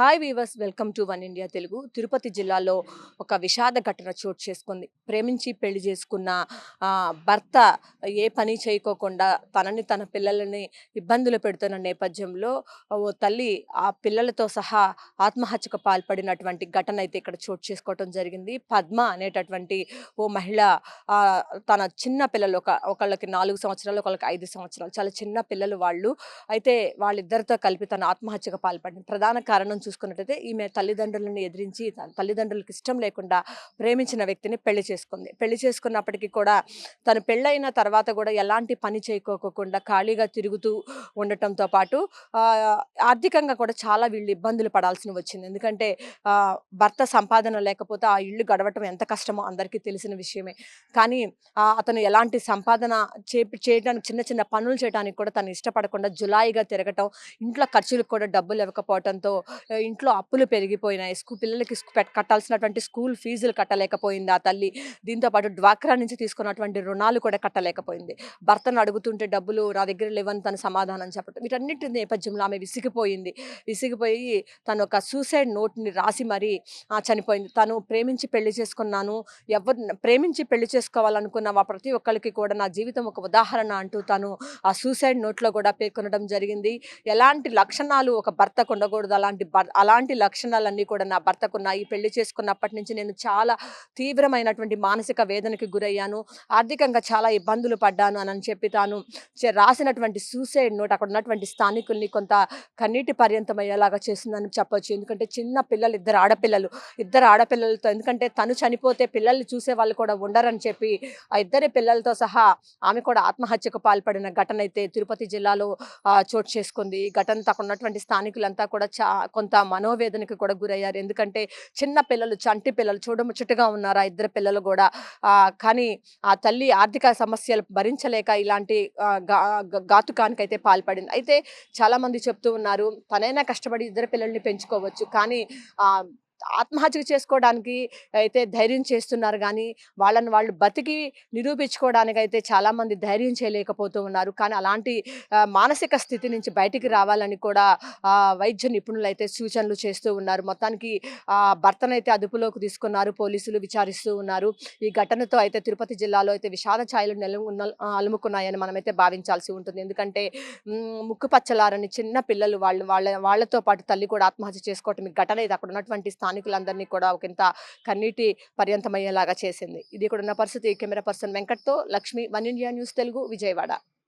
Hi viewers welcome to one India Telugu Tirupati జిల్లాలో ఒక విషాద ఘటన చోటు చేసుకుంది. ప్రేమించి పెళ్ళి చేసుకున్న భర్త ఏ పని చేయకోకుండా తనని తన పిల్లలని ఇబ్బందులు పెడుతున్న నేపథ్యంలో ఓ తల్లి ఆ పిల్లలతో సహా ఆత్మహత్యకు పాల్పడినటువంటి ఘటన అయితే ఇక్కడ చోటు చేసుకోవటం జరిగింది. పద్మ అనేటటువంటి ఓ మహిళ తన చిన్న పిల్లలు ఒక ఒకళ్ళకి నాలుగు సంవత్సరాలు ఒకళ్ళకి ఐదు సంవత్సరాలు చాలా చిన్న పిల్లలు వాళ్ళు. అయితే వాళ్ళిద్దరితో కలిపి తన ఆత్మహత్యకు పాల్పడింది. ప్రధాన కారణం చూసుకున్నట్టయితే ఈమె తల్లిదండ్రులను ఎదిరించి తన తల్లిదండ్రులకు ఇష్టం లేకుండా ప్రేమించిన వ్యక్తిని పెళ్ళి చేసుకుంది. పెళ్ళి చేసుకున్నప్పటికీ కూడా తను పెళ్ళైన తర్వాత కూడా ఎలాంటి పని చేయకోకుండా ఖాళీగా తిరుగుతూ ఉండటంతో పాటు ఆర్థికంగా కూడా చాలా వీళ్ళు ఇబ్బందులు పడాల్సి వచ్చింది. ఎందుకంటే భర్త సంపాదన లేకపోతే ఆ ఇల్లు గడవటం ఎంత కష్టమో అందరికీ తెలిసిన విషయమే. కానీ అతను ఎలాంటి సంపాదన చే చేయడానికి చిన్న చిన్న పనులు చేయడానికి కూడా తను ఇష్టపడకుండా జులాయిగా తిరగటం ఇంట్లో ఖర్చులకు కూడా డబ్బులు ఇవ్వకపోవడంతో ఇంట్లో అప్పులు పెరిగిపోయినాయి. స్కూ పిల్లలకి కట్టాల్సినటువంటి స్కూల్ ఫీజులు కట్టలేకపోయింది ఆ తల్లి. దీంతో పాటు డ్వాక్రా నుంచి తీసుకున్నటువంటి రుణాలు కూడా కట్టలేకపోయింది. భర్తను అడుగుతుంటే డబ్బులు నా దగ్గర లేవని తను సమాధానం చెప్పడం వీటన్నిటి నేపథ్యంలో ఆమె విసిగిపోయింది. విసిగిపోయి తను ఒక సూసైడ్ నోట్ని రాసి మరీ చనిపోయింది. తను ప్రేమించి పెళ్ళి చేసుకున్నాను. ఎవరు ప్రేమించి పెళ్ళి చేసుకోవాలనుకున్న ప్రతి ఒక్కరికి కూడా నా జీవితం ఒక ఉదాహరణ అంటూ తను ఆ సూసైడ్ నోట్లో కూడా పేర్కొనడం జరిగింది. ఎలాంటి లక్షణాలు ఒక భర్తకు ఉండకూడదు. అలాంటి అలాంటి లక్షణాలన్నీ కూడా నా భర్తకున్నాయి పెళ్ళి చేసుకున్నప్పటి నుంచి నేను చాలా తీవ్రమైనటువంటి మానసిక వేదనకి గురయ్యాను. ఆర్థికంగా చాలా ఇబ్బందులు పడ్డాను అని చెప్పి తాను రాసినటువంటి సూసైడ్ నోట్ అక్కడ ఉన్నటువంటి స్థానికుల్ని కొంత కన్నీటి పర్యంతం అయ్యేలాగా చేసిందని చెప్పొచ్చు. ఎందుకంటే చిన్న పిల్లలు ఇద్దరు ఆడపిల్లలు ఇద్దరు ఆడపిల్లలతో ఎందుకంటే తను చనిపోతే పిల్లల్ని చూసే వాళ్ళు కూడా ఉండరని చెప్పి ఆ ఇద్దరి పిల్లలతో సహా ఆమె కూడా ఆత్మహత్యకు పాల్పడిన ఘటన అయితే తిరుపతి జిల్లాలో ఆ, చోటు చేసుకుంది. ఈ ఘటనతో అక్కడ ఉన్నటువంటి స్థానికులంతా కూడా చా కొంత మనోవేదనకి కూడా గురయ్యారు. ఎందుకంటే చిన్న పిల్లలు చంటి పిల్లలు చూడముచ్చటగా ఉన్నారు ఆ ఇద్దరు పిల్లలు కూడా. కానీ ఆ తల్లి ఆర్థిక సమస్యలు భరించలేక ఇలాంటి గా- ఘాతుకానికైతే పాల్పడింది. అయితే చాలామంది చెప్తూ ఉన్నారు తనైనా కష్టపడి ఇద్దరు పిల్లల్ని పెంచుకోవచ్చు. కానీ ఆత్మహత్య చేసుకోవడానికి అయితే ధైర్యం చేస్తున్నారు కానీ వాళ్ళని వాళ్ళు బతికి నిరూపించుకోవడానికి అయితే చాలామంది ధైర్యం చేయలేకపోతూ ఉన్నారు. కానీ అలాంటి మానసిక స్థితి నుంచి బయటికి రావాలని కూడా వైద్య నిపుణులు అయితే సూచనలు చేస్తూ ఉన్నారు. మొత్తానికి భర్తనైతే అదుపులోకి తీసుకున్నారు పోలీసులు విచారిస్తూ ఉన్నారు. ఈ ఘటనతో అయితే తిరుపతి జిల్లాలో అయితే విషాద ఛాయలు నెల అలుముకున్నాయని మనమైతే భావించాల్సి ఉంటుంది. ఎందుకంటే ముక్కు పచ్చలారని చిన్న పిల్లలు వాళ్ళు వాళ్ళ వాళ్ళతో పాటు తల్లి కూడా ఆత్మహత్య చేసుకోవటం ఈ ఘటన ఇది అక్కడ ఉన్నటువంటి స్థానికులందరినీ కూడా ఒకంత కన్నీటి పర్యంతమయ్యేలాగా చేసింది. ఇది ఇక్కడ ఉన్న పరిస్థితి. Camera person వెంకట్తో Lakshmi one India news Telugu Vijayawada.